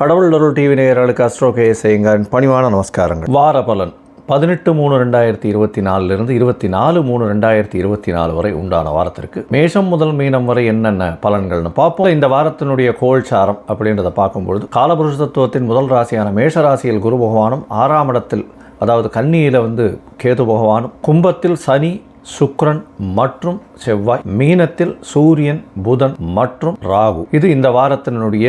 கடவுள் அருள் டிவி நேயர்களுக்கு அஸ்ட்ரோ கே பணிவான நமஸ்காரங்கள். வார பலன். பதினெட்டு மூணு ரெண்டாயிரத்தி இருபத்தி நாலுலேருந்து இருபத்தி நாலு மூணு ரெண்டாயிரத்தி இருபத்தி நாலு வரை உண்டான வாரத்திற்கு மேஷம் முதல் மீனம் வரை என்னென்ன பலன்கள்னு பார்ப்போம். இந்த வாரத்தினுடைய கோல்சாரம் அப்படின்றத பார்க்கும்பொழுது காலபுருஷ தத்துவத்தின் முதல் ராசியான மேஷ ராசியில் குரு பகவானும் ஆறாம் இடத்தில் அதாவது கன்னியில் வந்து கேது பகவானும் கும்பத்தில் சனி சுக்ரன் மற்றும் செவ்வாய் மீனத்தில் சூரியன் புதன் மற்றும் ராகு. இது இந்த வாரத்தினுடைய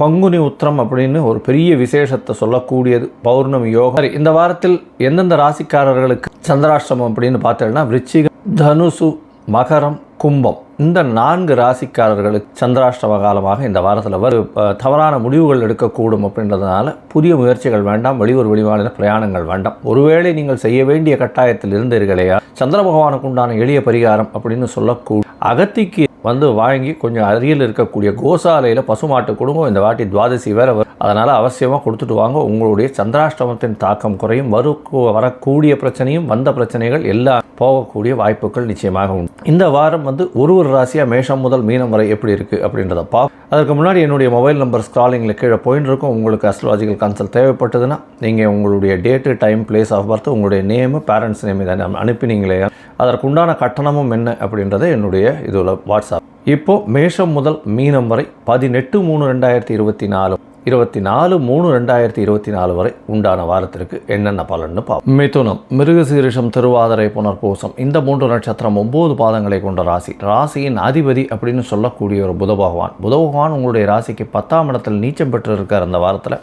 பங்குனி உத்திரம் அப்படின்னு ஒரு பெரிய விசேஷத்தை சொல்லக்கூடியது. பௌர்ணமி யோகம். இந்த வாரத்தில் எந்தெந்த ராசிக்காரர்களுக்கு சந்திராஷ்டிரமம் அப்படின்னு பார்த்தேன்னா விருச்சிகம் தனுசு மகரம் கும்பம். இந்த நான்கு ராசிக்காரர்களுக்கு சந்திராஷ்டம காலமாக இந்த வாரத்தில் வரும். தவறான முடிவுகள் எடுக்கக்கூடும் அப்படின்றதுனால புதிய முயற்சிகள் வேண்டாம் வெளியூர் வெளிமாநில பிரயாணங்கள் வேண்டாம். ஒருவேளை நீங்கள் செய்ய வேண்டிய கட்டாயத்தில் இருந்தீர்களையா சந்திர பகவானுக்கு உண்டான எளிய பரிகாரம் அப்படின்னு சொல்லக்கூடிய அகத்திக்கு வந்து வாங்கி கொஞ்சம் அருகில் இருக்கக்கூடிய கோசாலையில் பசுமாட்டு குடும்பம் இந்த வாட்டி துவாதசி வேற வரும். அதனால் அவசியமாக கொடுத்துட்டு வாங்க. உங்களுடைய சந்திராஷ்டமத்தின் தாக்கம் குறையும். வரு வரக்கூடிய பிரச்சனையும் வந்த பிரச்சனைகள் எல்லாம் போகக்கூடிய வாய்ப்புகள் நிச்சயமாக உண்டு. இந்த வாரம் வந்து ஒரு ஒரு ராசியாக மேஷம் முதல் மீனம் வரை எப்படி இருக்குது அப்படின்றத பா அதற்கு முன்னாடி என்னுடைய மொபைல் நம்பர் ஸ்க்ராலிங்கில் கீழே போயின்னு இருக்கும் உங்களுக்கு அஸ்ட்ராலஜிக்கல் கன்சல்ட் தேவைப்பட்டதுன்னா நீங்கள் உங்களுடைய date time place of birth உங்களுடைய நேமு பேரண்ட்ஸ் நேம் இதை அனுப்பினீங்களே. அதற்குண்டான கட்டணமும் என்ன அப்படின்றத என்னுடைய இதில் வாட்ஸ்அப் இப்போது மேஷம் முதல் மீனம் வரை பதினெட்டு மூணு ரெண்டாயிரத்தி இருபத்தி நாலு. இருபத்தி நாலு மூணு ரெண்டாயிரத்தி இருபத்தி நாலு வரை உண்டான வாரத்திற்கு என்னென்ன பலன்னு பார்ப்போம். மிதுனம் மிருகசீரிஷம் திருவாதிரை புனர்பூசம் இந்த மூன்று நட்சத்திரம் ஒம்பது பாதங்களை கொண்ட ராசி. ராசியின் அதிபதி அப்படின்னு சொல்லக்கூடிய ஒரு புத பகவான். புத பகவான் உங்களுடைய ராசிக்கு பத்தாம் இடத்தில் நீச்சம் பெற்று இருக்கார் அந்த வாரத்தில்.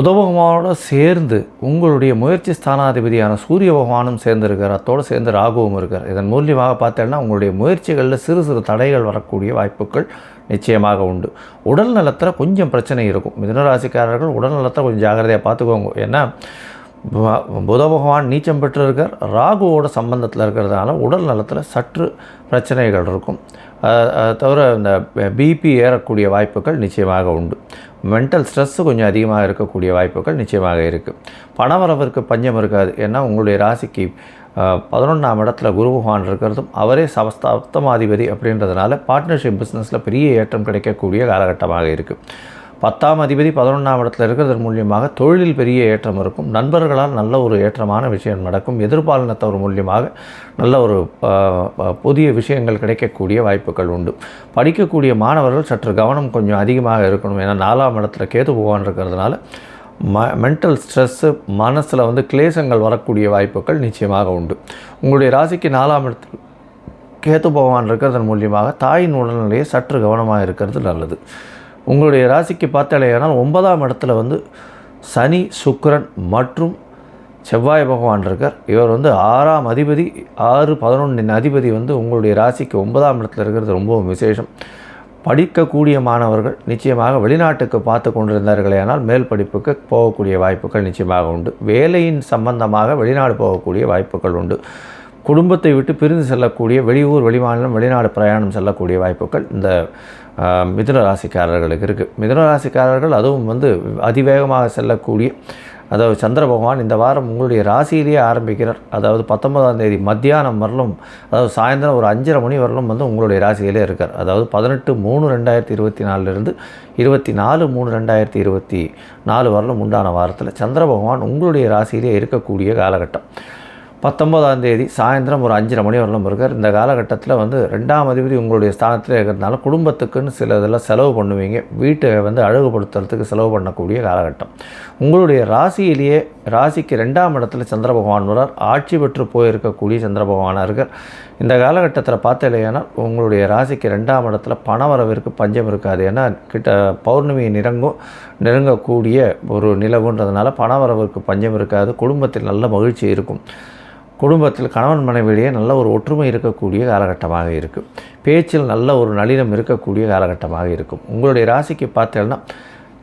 புதபகவானோட சேர்ந்து உங்களுடைய முயற்சி ஸ்தானாதிபதியான சூரிய பகவானும் சேர்ந்திருக்கார். அத்தோடு சேர்ந்து ராகுவும் இருக்கார். இதன் மூலியமாக பார்த்தேன்னா உங்களுடைய முயற்சிகளில் சிறு சிறு தடைகள் வரக்கூடிய வாய்ப்புகள் நிச்சயமாக உண்டு. உடல் நலத்தில் கொஞ்சம் பிரச்சனை இருக்கும். மிதனராசிக்காரர்கள் உடல் நலத்தை கொஞ்சம் ஜாகிரதையாக பார்த்துக்கோங்க. ஏன்னா புத பகவான் நீச்சம் பெற்று இருக்கார் ராகுவோட சம்பந்தத்தில் இருக்கிறதுனால உடல் நலத்தில் சற்று பிரச்சனைகள் இருக்கும். அதை தவிர இந்த பிபி ஏறக்கூடிய வாய்ப்புகள் நிச்சயமாக உண்டு. மென்டல் ஸ்ட்ரெஸ்ஸு கொஞ்சம் அதிகமாக இருக்கக்கூடிய வாய்ப்புகள் நிச்சயமாக இருக்குது பணவரவிற்கு பஞ்சம் இருக்காது. ஏன்னா உங்களுடைய ராசிக்கு பதினொன்றாம் இடத்துல குரு பகவான் இருக்கிறதும் அவரே சமஸ்தாப்தமாதிபதி அப்படின்றதுனால பார்ட்னர்ஷிப் பிஸ்னஸில் பெரிய ஏற்றம் கிடைக்கக்கூடிய காலகட்டமாக இருக்குது பத்தாம் அதிபதி பதினொன்றாம் இடத்துல இருக்கிறதன் மூலியமாக தொழிலில் பெரிய ஏற்றம் இருக்கும். நண்பர்களால் நல்ல ஒரு ஏற்றமான விஷயம் நடக்கும். எதிர்பாலினத்தவர் மூலியமாக நல்ல ஒரு புதிய விஷயங்கள் கிடைக்கக்கூடிய வாய்ப்புகள் உண்டு. படிக்கக்கூடிய மாணவர்கள் சற்று கவனம் கொஞ்சம் அதிகமாக இருக்கணும். ஏன்னா நாலாம் இடத்துல கேது பகவான் இருக்கிறதுனால ம மென்டல் ஸ்ட்ரெஸ்ஸு மனசில் வந்து கிளேசங்கள் வரக்கூடிய வாய்ப்புகள் நிச்சயமாக உண்டு. உங்களுடைய ராசிக்கு நாலாம் இடத்தில் கேத்து பகவான் இருக்கிறதன் மூலியமாக தாயின் உடல்நிலையை சற்று கவனமாக இருக்கிறது நல்லது. உங்களுடைய ராசிக்கு பார்த்தாலேயானால் ஒன்பதாம் இடத்துல வந்து சனி சுக்கரன் மற்றும் செவ்வாய் பகவான் இருக்கார். இவர் வந்து ஆறாம் அதிபதி ஆறு பதினொன்றின் அதிபதி வந்து உங்களுடைய ராசிக்கு ஒன்பதாம் இடத்துல இருக்கிறது ரொம்பவும் விசேஷம். படிக்கக்கூடிய மாணவர்கள் நிச்சயமாக வெளிநாட்டுக்கு பார்த்து கொண்டிருந்தார்களேயானால் மேல் படிப்புக்கு போகக்கூடிய வாய்ப்புகள் நிச்சயமாக உண்டு. வேலையின் சம்பந்தமாக வெளிநாடு போகக்கூடிய வாய்ப்புகள் உண்டு. குடும்பத்தை விட்டு பிரிந்து செல்லக்கூடிய வெளியூர் வெளிமாநிலம் வெளிநாடு பிரயாணம் செல்லக்கூடிய வாய்ப்புகள் இந்த மிதுன ராசிக்காரர்களுக்கு இருக்குது மிதுன ராசிக்காரர்கள் அதுவும் வந்து அதிவேகமாக செல்லக்கூடிய அதாவது சந்திர பகவான் இந்த வாரம் உங்களுடைய ராசியிலேயே ஆரம்பிக்கிறார். அதாவது பத்தொன்பதாம் தேதி மத்தியானம் வரலும் அதாவது சாயந்தரம் ஒரு அஞ்சரை மணி வரலும் வந்து உங்களுடைய ராசியிலே இருக்கார். அதாவது பதினெட்டு மூணு ரெண்டாயிரத்தி இருபத்தி நாலுலேருந்து இருபத்தி நாலு மூணு ரெண்டாயிரத்தி இருபத்தி நாலு வரலும் உண்டான வாரத்தில் சந்திர பகவான் உங்களுடைய ராசியிலே இருக்கக்கூடிய காலகட்டம். பத்தொம்போதாம் தேதி சாயந்தரம் ஒரு அஞ்சரை மணி வரலும் இருக்கார். இந்த காலகட்டத்தில் வந்து ரெண்டாம் அதிபதி உங்களுடைய ஸ்தானத்தில் இருக்கிறதுனால குடும்பத்துக்குன்னு சில இதெல்லாம் செலவு பண்ணுவீங்க. வீட்டை வந்து அழகுபடுத்துறதுக்கு செலவு பண்ணக்கூடிய காலகட்டம். உங்களுடைய ராசியிலேயே ராசிக்கு ரெண்டாம் இடத்துல சந்திர பகவான் வரார் ஆட்சி பெற்று போயிருக்கக்கூடிய சந்திர பகவானாக இருக்கார். இந்த காலகட்டத்தில் பார்த்தலையானால் உங்களுடைய ராசிக்கு ரெண்டாம் இடத்துல பணவரவிற்கு பஞ்சம் இருக்காது. ஏன்னா கிட்ட பௌர்ணமி நிறங்கும் நெருங்கக்கூடிய ஒரு நிலவுன்றதுனால பணவரவிற்கு பஞ்சம் இருக்காது. குடும்பத்தில் நல்ல மகிழ்ச்சி இருக்கும். குடும்பத்தில் கணவன் மனைவியிடையே நல்ல ஒரு ஒற்றுமை இருக்கக்கூடிய காலகட்டமாக இருக்கும். பேச்சில் நல்ல ஒரு நளினம் இருக்கக்கூடிய காலகட்டமாக இருக்கும். உங்களுடைய ராசிக்கு பார்த்தேன்னா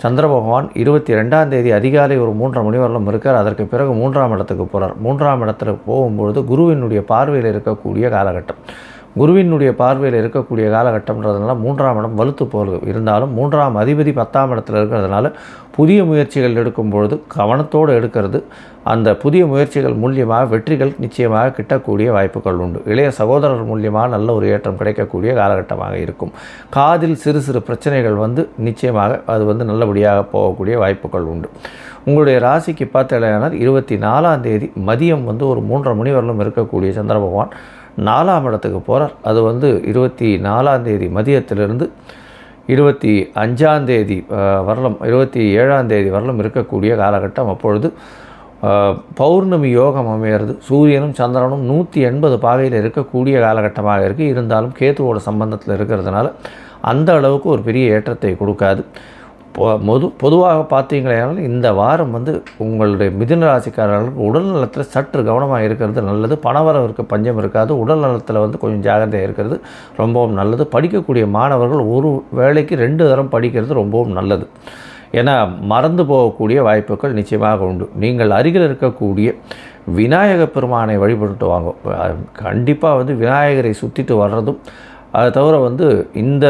சந்திர பகவான் இருபத்தி ரெண்டாம் தேதி அதிகாலை ஒரு மூன்றரை மணி வரலும் இருக்கார். அதற்கு பிறகு மூன்றாம் இடத்துக்கு போகிறார் மூன்றாம் இடத்துல போகும்பொழுது குருவினுடைய பார்வையில் இருக்கக்கூடிய காலகட்டம். குருவினுடைய பார்வையில் இருக்கக்கூடிய காலகட்டம்ன்றதுனால மூன்றாம் இடம் வலுத்து போகிறது இருந்தாலும் மூன்றாம் அதிபதி பத்தாம் இடத்துல இருக்கிறதுனால புதிய முயற்சிகள் எடுக்கும் பொழுது கவனத்தோடு எடுக்கிறது. அந்த புதிய முயற்சிகள் மூலியமாக வெற்றிகள் நிச்சயமாக கிட்டக்கூடிய வாய்ப்புகள் உண்டு. இளைய சகோதரர் மூலியமாக நல்ல ஒரு ஏற்றம் கிடைக்கக்கூடிய காலகட்டமாக இருக்கும். காதில் சிறு சிறு பிரச்சனைகள் வந்து நிச்சயமாக அது வந்து நல்லபடியாக போகக்கூடிய வாய்ப்புகள் உண்டு. உங்களுடைய ராசிக்கு பார்த்தலையானால் இருபத்தி நாலாம் தேதி மதியம் வந்து ஒரு மூன்றரை மணி வரலும் இருக்கக்கூடிய சந்திர பகவான். நாலாம் இடத்துக்கு போகிறார் அது வந்து இருபத்தி நாலாந்தேதி மதியத்திலிருந்து இருபத்தி அஞ்சாந்தேதி வரலும் இருபத்தி ஏழாந்தேதி வரலம் வரலும் இருக்கக்கூடிய காலகட்டம் அப்பொழுது பௌர்ணமி யோகம் அமையிறது. சூரியனும் சந்திரனும் நூற்றி எண்பது பாகையில் இருக்கக்கூடிய காலகட்டமாக இருக்குது இருந்தாலும் கேத்துவோட சம்பந்தத்தில் இருக்கிறதுனால அந்த அளவுக்கு ஒரு பெரிய ஏற்றத்தை கொடுக்காது. பொது பொதுவாக பார்த்தீங்களேனால் இந்த வாரம் வந்து உங்களுடைய மிதுன ராசிக்காரர்களுக்கு உடல் நலத்தில் சற்று கவனமாக இருக்கிறது நல்லது. பணவரவிற்கு பஞ்சம் இருக்காது. உடல் நலத்தில் வந்து கொஞ்சம் ஜாகிரதையாக இருக்கிறது ரொம்பவும் நல்லது. படிக்கக்கூடிய மாணவர்கள் ஒரு வேளைக்கு ரெண்டு தரம் படிக்கிறது ரொம்பவும் நல்லது. ஏன்னா மறந்து போகக்கூடிய வாய்ப்புகள் நிச்சயமாக உண்டு. நீங்கள் அருகில் இருக்கக்கூடிய விநாயக பெருமானை வழிபட்டு வாங்க. கண்டிப்பாக வந்து விநாயகரை சுற்றிட்டு வர்றதும் அதை தவிர வந்து இந்த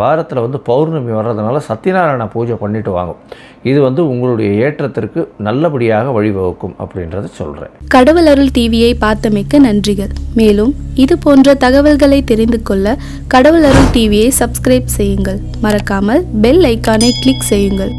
வாரத்தில் வந்து பௌர்ணமி வர்றதுனால சத்யநாராயண பூஜை பண்ணிட்டு வாங்க. இது வந்து உங்களுடைய ஏற்றத்திற்கு நல்லபடியாக வழிவகுக்கும் அப்படின்றத சொல்கிறேன் கடவுள் அருள் டிவியை பார்த்தமைக்க நன்றிகள். மேலும் இது போன்ற தகவல்களை தெரிந்து கொள்ள கடவுள் அருள் டிவியை சப்ஸ்கிரைப் செய்யுங்கள். மறக்காமல் பெல் ஐக்கானை கிளிக் செய்யுங்கள்.